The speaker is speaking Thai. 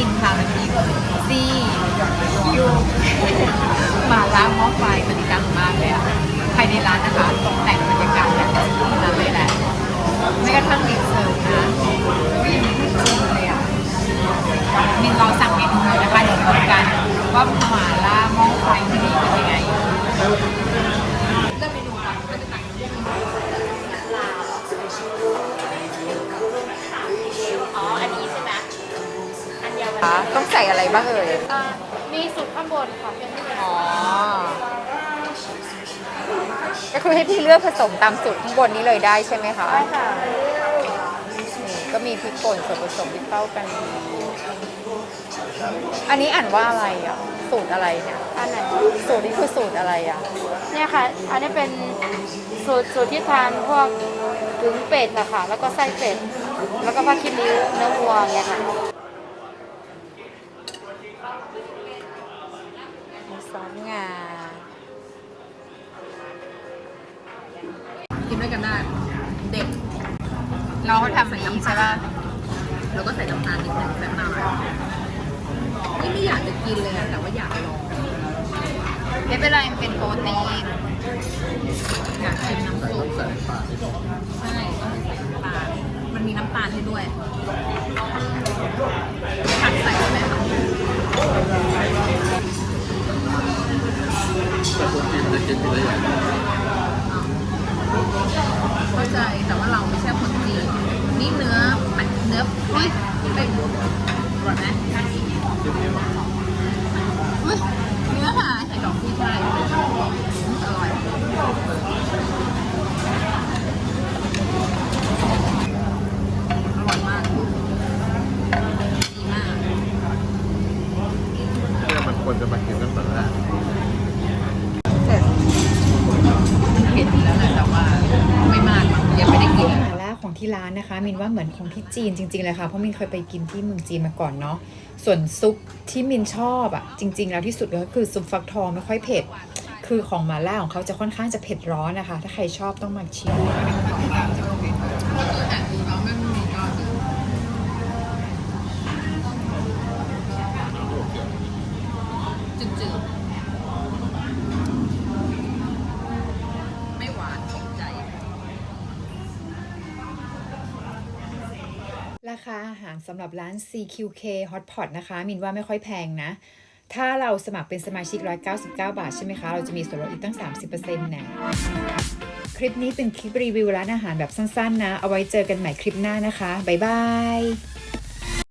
ินค่ะวันนี้ซีอยู คะต้องใส่อะไรบ้างเอ่ยอ่ามีสูตรข้างบนค่ะเป็นที่อ๋อก็คือให้พี่เลือกผสมตามสูตรข้างบนนี้เลยได้ใช่ไหมคะ ได้ค่ะนี่ก็มีพริกป่นส่วนผสมที่เข้ากันดีอันนี้อ่านว่าอะไรอะ สูตรอะไรเนี่ย อันไหนสูตรนี้คือสูตรอะไรอะ เนี่ยค่ะ อันนี้เป็นสูตรสูตรที่ทานพวกถึงเป็ดอะค่ะแล้วก็ไส้เป็ด แล้วก็ผ้าคิริ้วเนื้อวัวอย่างเงี้ยค่ะ ซอสงากินด้วยกันได้ เด็ด เราทำแบบนี้ใช่ป่ะแล้วก็ใส่น้ำตาลนิดนึงแซ่บมากไม่ไม่อยากจะกินเลยอะแต่ว่าอยากลอง ไม่เป็นไรมันเป็นโปรตีน อยากชิมน้ำซุปใส่น้ำตาลใช่ต้องใส่น้ำตาลมันมีน้ำตาลให้ด้วยผักใส่ไหมคะ แต่คน จนจะกินทีละอย่างเข้าใจแต่ว่าเราไม่ใช่คนจีนนี่เนื้อมันเนื้อเฮ้ยเป็นอร่อยไหมอุ๊ยเนื้อหายใส่ดอกกุ้ยช่ายอร่อยอร่อยมากดีมาก เนี่ยมันควรจะมากินตั้งแต่แรก ร้านนะคะ มินว่าเหมือนของที่จีนจริงๆเลยค่ะ เพราะมินเคยไปกินที่เมืองจีนมาก่อนเนาะ ส่วนซุปที่มินชอบอะจริง ๆ แล้วที่สุดก็คือซุปฟักทองไม่ค่อยเผ็ด คือของมาล่าของเขาจะค่อนข้างจะเผ็ดร้อนนะคะ ถ้าใครชอบต้องมาชิม ราคาอาหารสำหรับร้าน CQK Hot Pot นะคะ มินว่าไม่ค่อยแพงนะ ถ้าเราสมัครเป็นสมาชิก 199 บาทใช่ไหมคะ เราจะมีส่วนลดอีกตั้ง 30%นะคลิปนี้เป็นคลิปรีวิวร้านอาหารแบบสั้นๆนะ เอาไว้เจอกันใหม่คลิปหน้านะคะ บ๊ายบาย